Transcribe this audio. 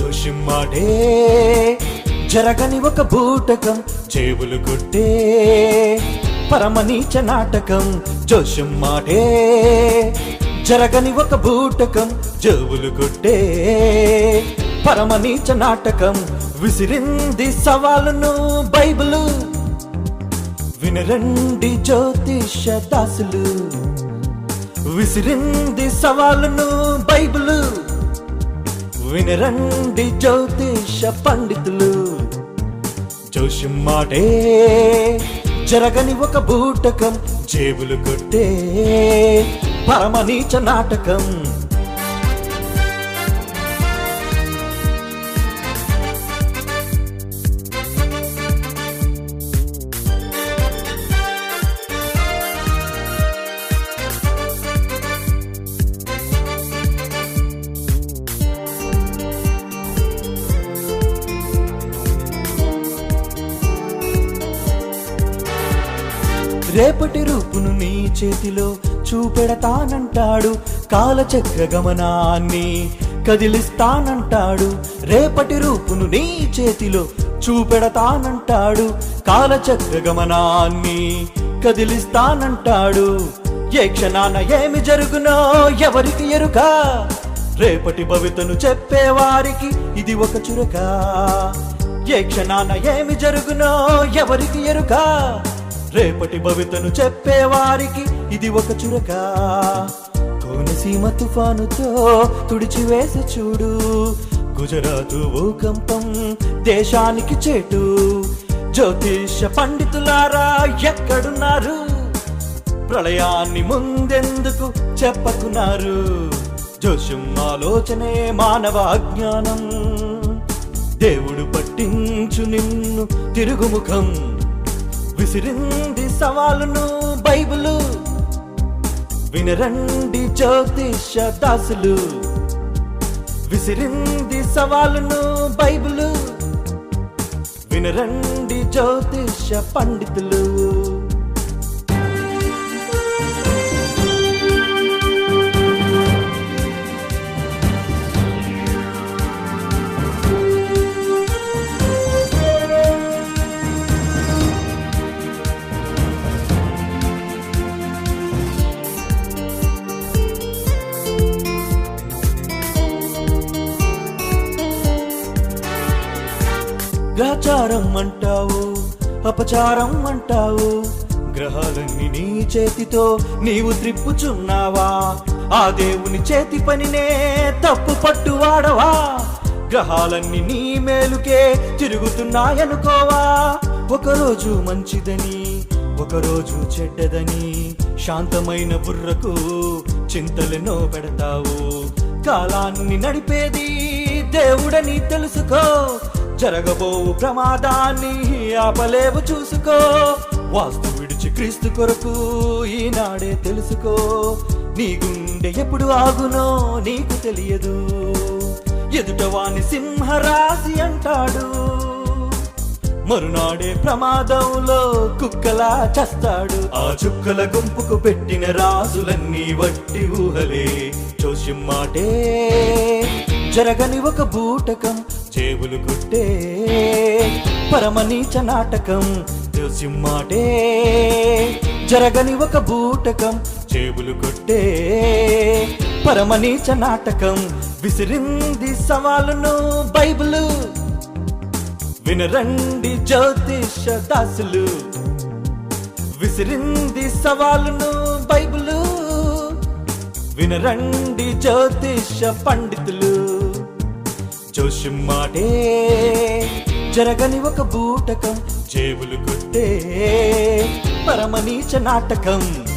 జోషిమ్మాడే. జరగని ఒక బూటకం చేవులు కొట్టే. పరమనీచ నాటకం జోషిమ్మాడే. జరగని ఒక బూటకం చెవులు కొట్టే. పరమనీచ నాటకం విసిరింది సవాలును బైబిలు. వినరండి జ్యోతిష దాసులు. విసిరింది సవాలును బైబిలు. వినరండి జ్యోతిష పండితులు. జోషిమ్మాటే జరగని ఒక బూటకం జేబులు కొట్టే పరమనీచ నాటకం. రేపటి రూపును నీ చేతిలో చూపెడతానంటాడు కాలచక్ర గమనాన్ని కదిలిస్తానంటాడు. రేపటి రూపును నీ చేతిలో చూపెడతానంటాడు కాలచక్ర గమనాన్ని కదిలిస్తానంటాడు. ఏ క్షణాన ఏమి జరుగునో ఎవరికి ఎరుక? రేపటి భవితను చెప్పేవారికి ఇది ఒక చురక. ఏ క్షణాన ఏమి జరుగునో ఎవరికి ఎరుక? రేపటి భవితను చెప్పేవారికి ఇది ఒక చురక. కోనసీమ తుఫానుతో తుడిచివేసి చూడు. గుజరాతు భూకంపం దేశానికి చేటు. జ్యోతిష పండితులారా ఎక్కడున్నారు? ప్రళయాన్ని ముందెందుకు చెప్పకున్నారు? జోషం ఆలోచనే మానవ అజ్ఞానం. దేవుడు పట్టించు నిన్ను తిరుగుముఖం. విసిరింది సవాలును బైబులు. వినరండి జ్యోతిష దాసులు. విసిరింది సవాలును బైబులు. వినరండి జ్యోతిష పండితులు. గ్రహచారం అంటావు అపచారం అంటావు. గ్రహాలన్నీ నీ చేతితో నీవు త్రిప్పుచున్నావా? ఆ దేవుని చేతి పనినే తప్పు పట్టు వాడవా గ్రహాలన్నీ నీ మేలుకే తిరుగుతున్నాయనుకోవా? ఒకరోజు మంచిదని ఒకరోజు చెడ్డదని శాంతమైన బుర్రకు చింతలెన్నో పెడతావు. కాలాన్ని నడిపేది దేవుడని తెలుసుకో జరగబోవు ప్రమాదాన్ని ఆపలేవు చూసుకో. వాస్తు విడిచి క్రీస్తు కొరకు ఈనాడే తెలుసుకో. నీ గుండె ఎప్పుడు ఆగునో నీకు తెలియదు. ఎదుటవాని సింహరాశి అంటాడు. మరునాడే ప్రమాదంలో కుక్కలా చస్తాడు. ఆ చుక్కల గుంపుకు పెట్టిన రాజులన్నీ వట్టి ఊహలే. జోషిమ్మాటే జరగని ఒక బూటకం చేవులు కుట్టే పరమనీచ నాటకం సింహాటే జరగని ఒక బూటకం చేవులు కొట్టే పరమనీచ నాటకం విసిరింది సవాలును బైబిలు. వినరండి జ్యోతిష దాసులు. విసిరింది సవాలును బైబిలు. వినరండి జ్యోతిష పండితులు. జోషిమ్మాటే జరగని ఒక బూటకం జేబులు కొట్టే. పరమనీచ నాటకం.